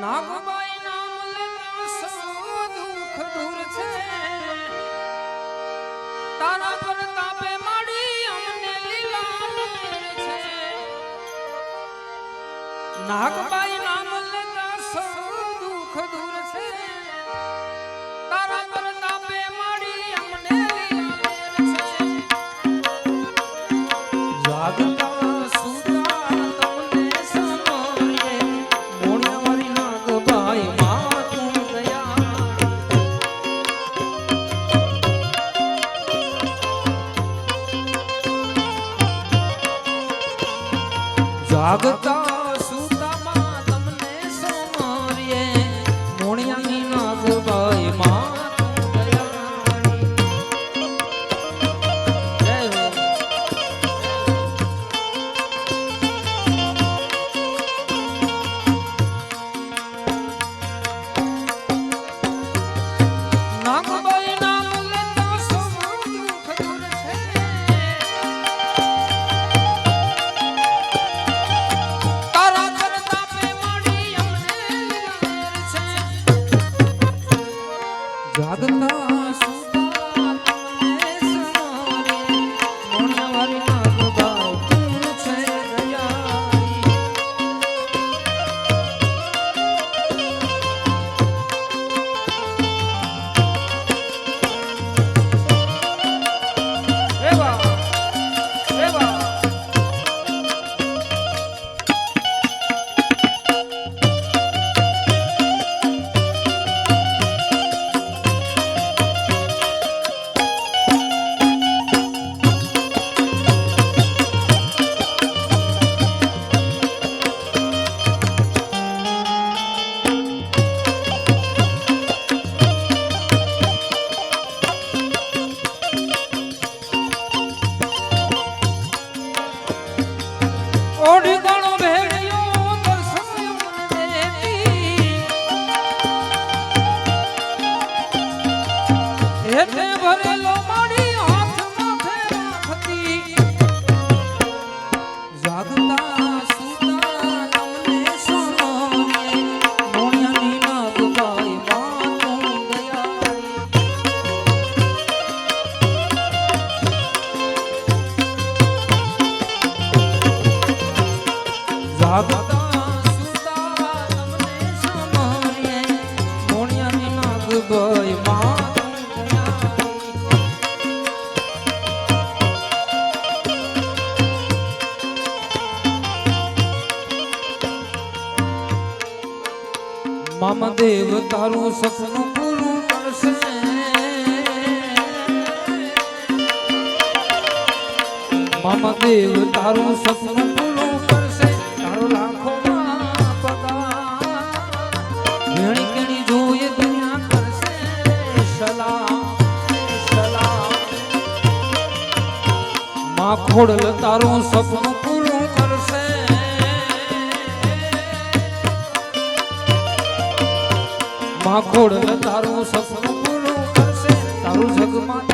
નાગબાઈ નામ લેવા દુઃખ દૂર છે તારા પર તાપે માડી અમને લીલા છે નાગબાઈ નામ લેતા સૌ દુઃખ દૂર રામદેવ તારું સપનું પૂરું કરશે. મામદેવ તારું સપનું પૂરું કરશે. તારો લાખો ઘણી ઘણી જોઈએ દુનિયા કરશે. સલામ સલામ માખોડલ તારું સપનું માખોડ તારું સપનું પૂરું કરશે તારું જગમાં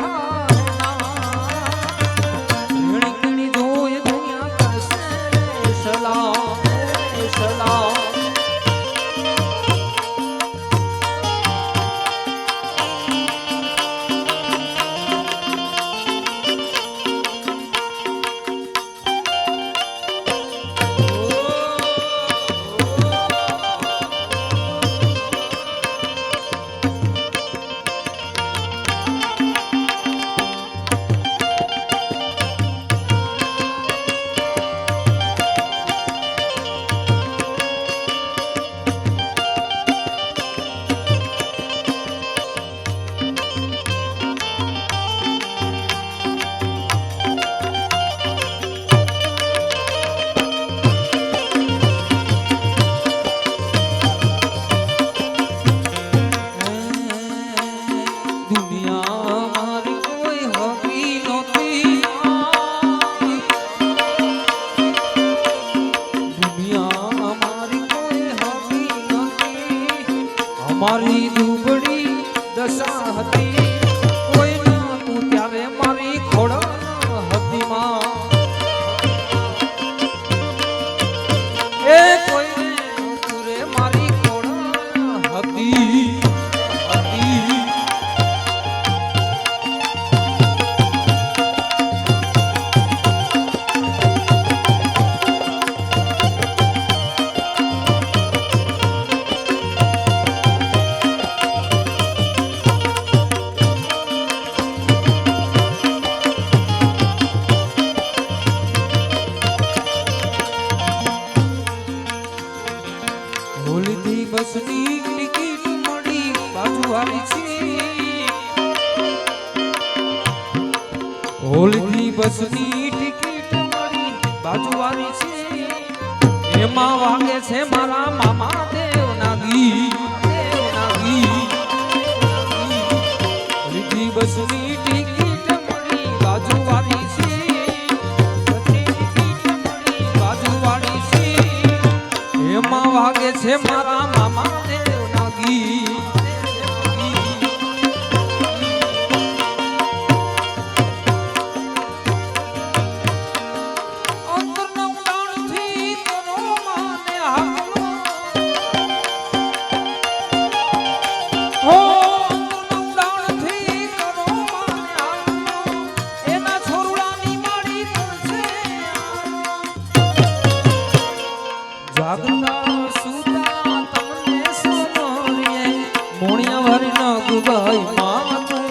પુણ્ય હરિના ગુભાઈ માં તું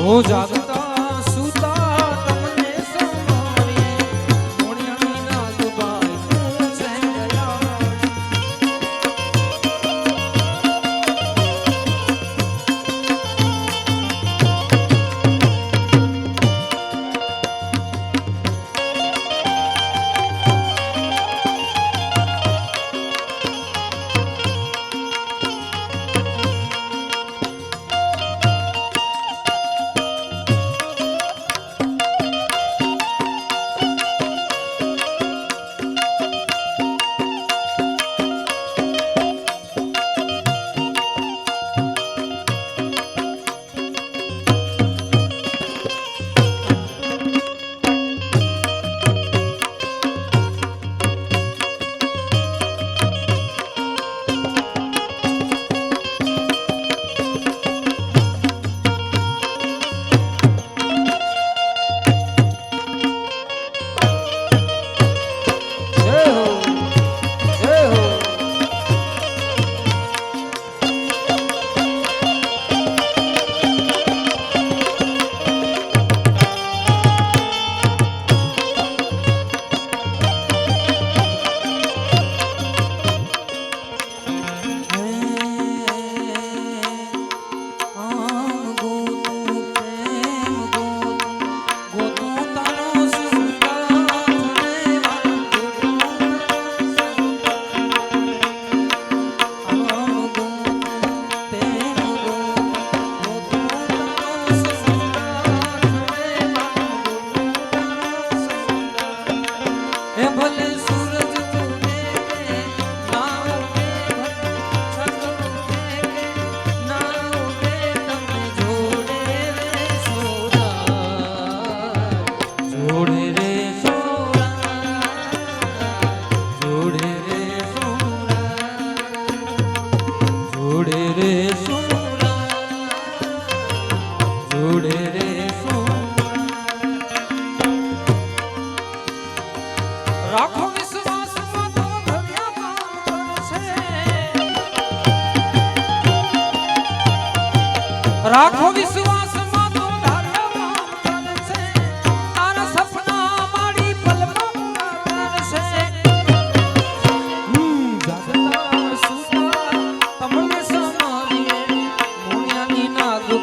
હું જાગ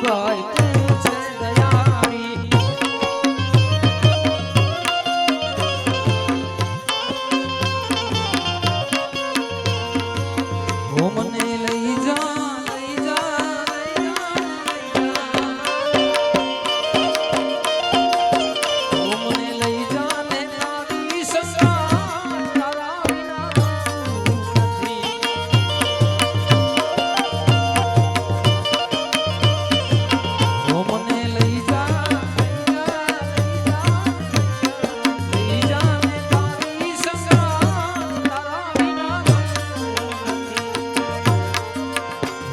ভয়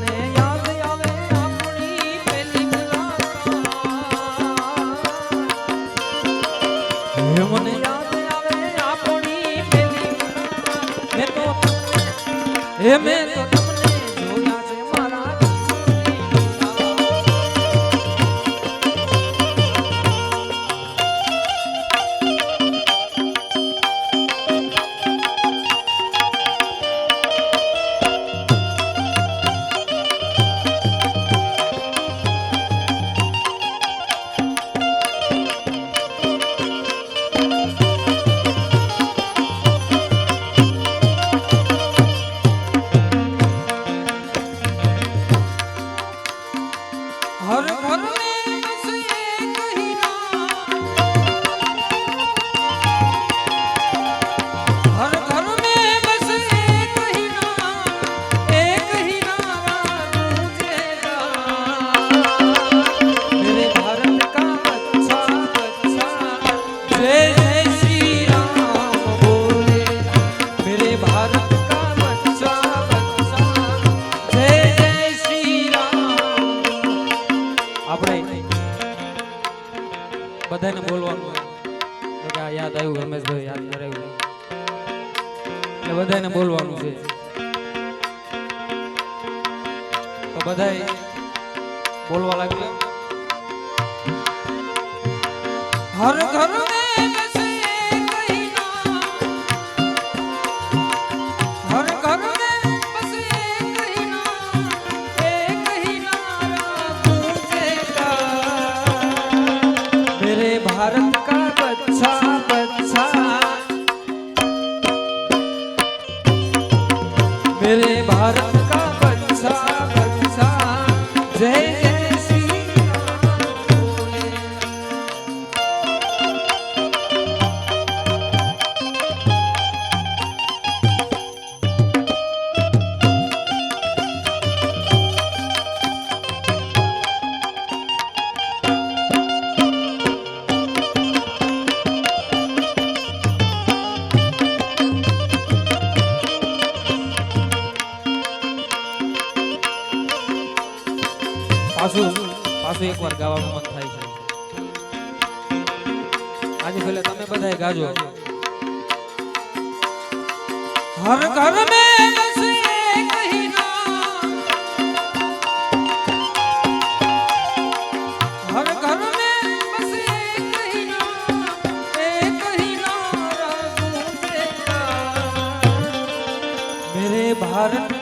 Mì છે. તો બધા બોલવા લાગ્યા. હર ઘર ধারণ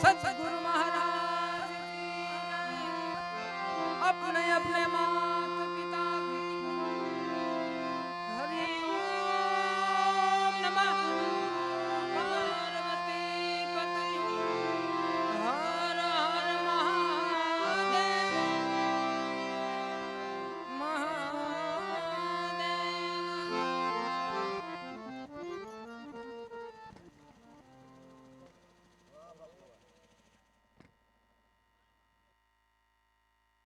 三三